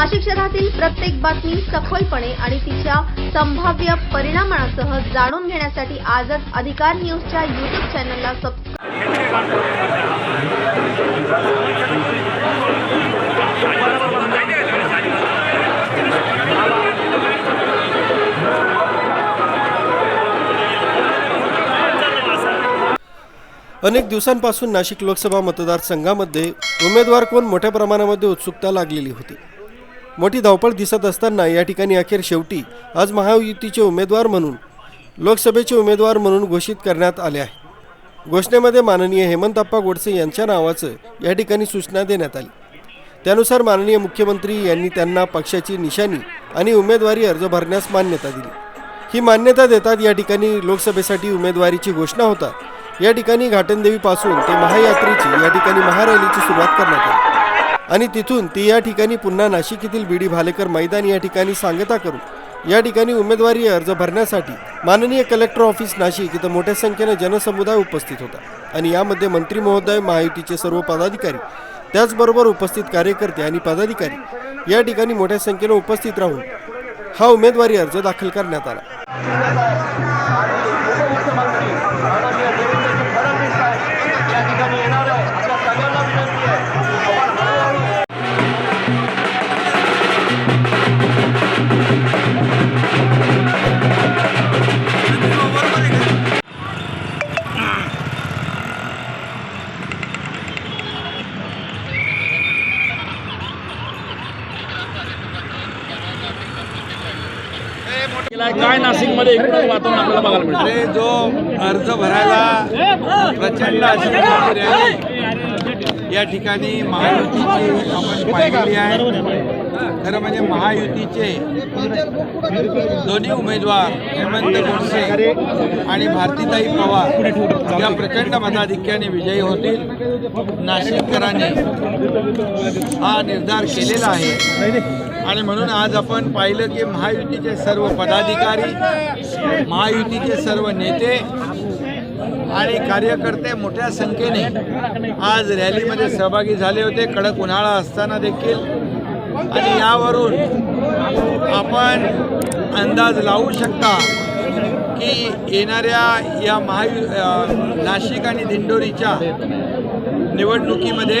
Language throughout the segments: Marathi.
नाशिक शहरातील प्रत्येक बातमी सखोलपणे आणि तिच्या संभाव्य परिणामांसह जाणून घेण्यासाठी आजच अधिकार न्यूजच्या यूट्यूब चॅनलला सबस्क्राईब अनेक दिवसांपासून नाशिक लोकसभा मतदारसंघामध्ये उमेदवार कोण मोठ्या प्रमाणामध्ये उत्सुकता लागलेली होती? मोठी धावपळ दिसत असताना या ठिकाणी अखेर शेवटी आज महायुतीचे उमेदवार म्हणून लोकसभेचे उमेदवार म्हणून घोषित करण्यात आले आहे. घोषणेमध्ये माननीय हेमंतप्पा गोडसे यांच्या नावाचं या ठिकाणी सूचना देण्यात आली. त्यानुसार माननीय मुख्यमंत्री यांनी त्यांना पक्षाची निशाणी आणि उमेदवारी अर्ज भरण्यास मान्यता दिली. ही मान्यता देतात या ठिकाणी लोकसभेसाठी उमेदवारीची घोषणा होतात या ठिकाणी घाटनदेवीपासून ते महायात्रेची या ठिकाणी महारॅलीची सुरुवात करण्यात आली. आणि तिथून ती या ठिकाणी पुन्हा नाशिक येथील बीडी भालेकर मैदान या ठिकाणी सांगता करू या ठिकाणी उमेदवारी अर्ज भरण्यासाठी माननीय कलेक्टर ऑफिस नाशिक इथं मोठ्या संख्येने जनसमुदाय उपस्थित होता. आणि यामध्ये मंत्री महोदय महायुतीचे सर्व पदाधिकारी त्याचबरोबर उपस्थित कार्यकर्ते आणि पदाधिकारी या ठिकाणी मोठ्या संख्येने उपस्थित राहून हा उमेदवारी अर्ज दाखल करण्यात आला. काय नाशिकमध्ये एकूणच वातावरण आपल्याला बघायला मिळतं? अरे जो अर्ज भरायला प्रचंड अशी मोठी या ठिकाणी महायुतीची आपण पाहिलेली आहे. खरं म्हणजे महायुतीचे दोन्ही उमेदवार हेमंत गोडसे आणि भारतीताई पवार या प्रचंड मताधिक्याने विजयी होतील. नाशिककरांनी हा निर्धार केलेला आहे. आणि म्हणून आज आपण पाहिलं की महायुतीचे सर्व पदाधिकारी महायुतीचे सर्व नेते आणि कार्यकर्ते मोठ्या संख्येने आज रॅलीमध्ये सहभागी झाले होते. कडक उन्हाळा असताना देखील. आणि यावरून आपण अंदाज लावू शकता की येणाऱ्या या महायु नाशिक आणि दिंडोरीच्या निवडणुकीमध्ये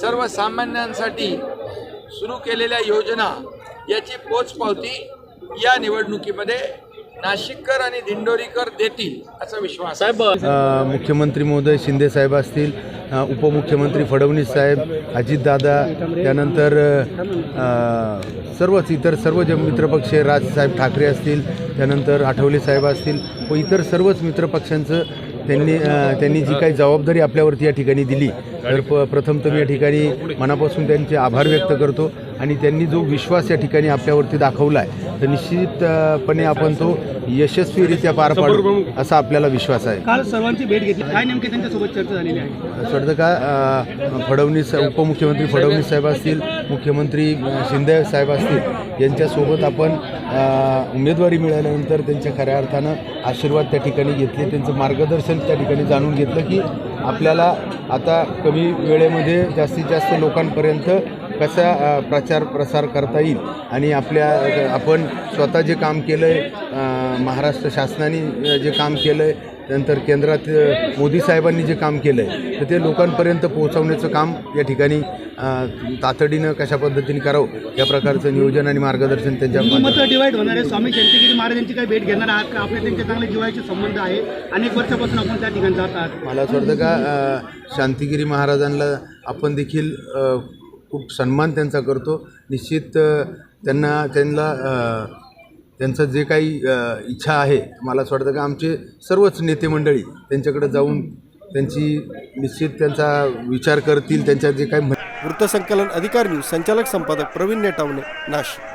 सर्वसामान्यांसाठी सुरू केलेल्या योजना याची पोचपावती या निवडणुकीमध्ये नाशिककर आणि दिंडोरीकर देतील असा विश्वास आहे. साहेब मुख्यमंत्री महोदय शिंदे साहेब असतील उपमुख्यमंत्री फडणवीस साहेब अजितदादा त्यानंतर सर्वच इतर सर्व जे मित्रपक्ष राजसाहेब ठाकरे असतील त्यानंतर आठवले साहेब असतील व इतर सर्वच मित्रपक्षांचं त्यांनी त्यांनी जी काही जबाबदारी आपल्यावरती या ठिकाणी दिली तर प प्रथम तर मी या ठिकाणी मनापासून त्यांचे आभार व्यक्त करतो आणि त्यांनी जो विश्वास या ठिकाणी आपल्यावरती दाखवला आहे तर निश्चितपणे आपण तो यशस्वीरित्या पार पाडू असा आपल्याला विश्वास आहे. काल सर्वांची भेट घेतली. काय नेमके त्यांच्यासोबत चर्चा झालेली आहे? वाटतं का फडणवीस उपमुख्यमंत्री फडणवीस साहेब असतील मुख्यमंत्री शिंदे साहेब असतील यांच्यासोबत आपण उमेदवारी मिळाल्यानंतर त्यांच्या खऱ्या अर्थानं आशीर्वाद त्या ठिकाणी घेतले त्यांचं मार्गदर्शन त्या ठिकाणी जाणून घेतलं की आपल्याला आता कमी वेळेमध्ये जास्तीत जास्त लोकांपर्यंत कसा प्रचार प्रसार करता येईल? आणि आपल्या आपण स्वतः जे काम केलं आहे महाराष्ट्र शासनाने जे काम केलं आहे नंतर केंद्रात मोदी साहेबांनी जे काम केलं आहे तर ते लोकांपर्यंत पोहोचवण्याचं काम या ठिकाणी तातडीनं कशा पद्धतीने करावं या प्रकारचं नियोजन आणि मार्गदर्शन त्यांच्या मतं डिवाईड होणार आहे. स्वामी शांतिगिरी महाराज यांची काही भेट घेणार आहात का? आपले त्यांचे चांगले जिवाळ्याचे संबंध आहे. अनेक वर्षापासून आपण त्या ठिकाणी जात आहात. मला असं वाटतं का शांतिगिरी महाराजांना आपण देखील खूप सन्मान त्यांचा करतो. निश्चित त्यांना त्यांना त्यांचं जे काही इच्छा आहे मला असं वाटतं का आमचे सर्वच नेते मंडळी त्यांच्याकडे जाऊन त्यांची निश्चित त्यांचा विचार करतील त्यांच्या जे काही वृत्तसंकलन अधिकार न्यूज संचालक संपादक प्रवीण नेटावणे नाशिक.